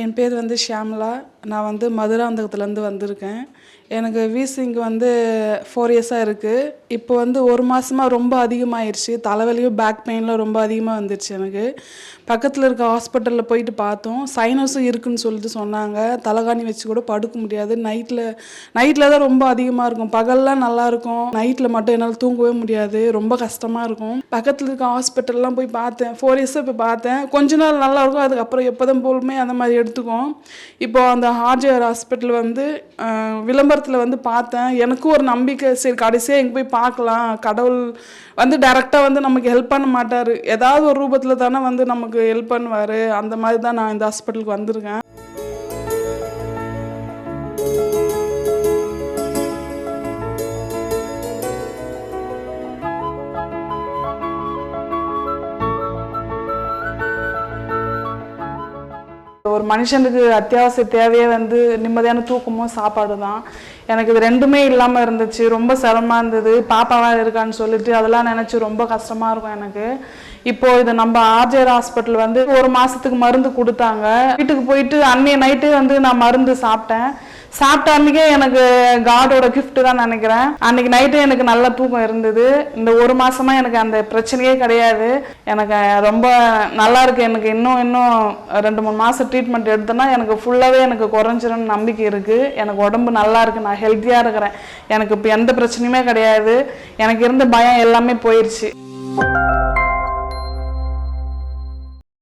என் பேர் வந்து ஷியாமலா. நான் வந்து மதுராந்தகத்துலேருந்து வந்திருக்கேன். எனக்கு வீசிங் வந்து ஃபோர் இயர்ஸாக இருக்குது இப்போ வந்து ஒரு மாதமாக ரொம்ப அதிகமாகிருச்சு தலைவலியும் பேக் பெயின்லாம் ரொம்ப அதிகமாக வந்துருச்சு எனக்கு. பக்கத்தில் இருக்க ஹாஸ்பிட்டலில் போயிட்டு பார்த்தோம். சைனஸும் இருக்குன்னு சொல்லிட்டு சொன்னாங்க. தலைகாணி வச்சு கூட படுக்க முடியாது. நைட்டில் நைட்டில் தான் ரொம்ப அதிகமாக இருக்கும். பகல்லாம் நல்லாயிருக்கும் நைட்டில் மட்டும் என்னால் தூங்கவே முடியாது. ரொம்ப கஷ்டமாக இருக்கும். பக்கத்தில் இருக்க ஹாஸ்பிட்டல்லாம் போய் பார்த்தேன். ஃபோர் இயர்ஸாக இப்போ பார்த்தேன். கொஞ்ச நாள் நல்லாயிருக்கும் அதுக்கப்புறம் எப்போதும் போலுமே அந்த மாதிரி எடுத்துக்கும் இப்போ அந்த ஹார்ஜர் ஹாஸ்பிட்டல் வந்து விளம்பரத்தில் வந்து பார்த்தேன். எனக்கும் ஒரு நம்பிக்கை. சரி கடைசியாக எங்கே போய் பார்க்கலாம். கடவுள் வந்து டைரெக்டாக வந்து நமக்கு ஹெல்ப் பண்ண மாட்டார். ஏதாவது ஒரு ரூபத்தில் தானே வந்து நமக்கு ஹெல்ப் பண்ணுவார். அந்த மாதிரி தான் நான் இந்த ஹாஸ்பிட்டலுக்கு வந்திருக்கேன். ஒரு மனுஷனுக்கு அத்தியாவசிய தேவையே வந்து நிம்மதியான தூக்கமும் சாப்பாடு தான் எனக்கு இது ரெண்டுமே இல்லாமல் இருந்துச்சு. ரொம்ப சிரமமாக இருந்தது. பாப்பாவாக இருக்கான்னு சொல்லிட்டு அதெல்லாம் நினச்சி ரொம்ப கஷ்டமாக இருக்கும் எனக்கு. இப்போ இது நம்ம ஆர்ஜேர் ஹாஸ்பிட்டல் வந்து ஒரு மாதத்துக்கு மருந்து கொடுத்தாங்க. வீட்டுக்கு போயிட்டு அன்னைய நைட்டு வந்து நான் மருந்து சாப்பிட்டேன். சாப்பிட்ட அன்னைக்கே எனக்கு காடோட கிஃப்ட் தான் நினைக்கிறேன். அன்னைக்கு நைட்டு எனக்கு நல்ல தூக்கம் இருந்தது. இந்த ஒரு மாசமா எனக்கு அந்த பிரச்சனையே கிடையாது. எனக்கு ரொம்ப நல்லா இருக்கு. எனக்கு இன்னும் இன்னும் ரெண்டு மூணு மாசம் ட்ரீட்மெண்ட் எடுத்தேன்னா எனக்கு ஃபுல்லாகவே எனக்கு குறைஞ்சிரும்னு நம்பிக்கை இருக்கு. எனக்கு உடம்பு நல்லா இருக்கு. நான் ஹெல்த்தியாக இருக்கிறேன். எனக்கு இப்போ எந்த பிரச்சனையுமே கிடையாது. எனக்கு இருந்த பயம் எல்லாமே போயிடுச்சு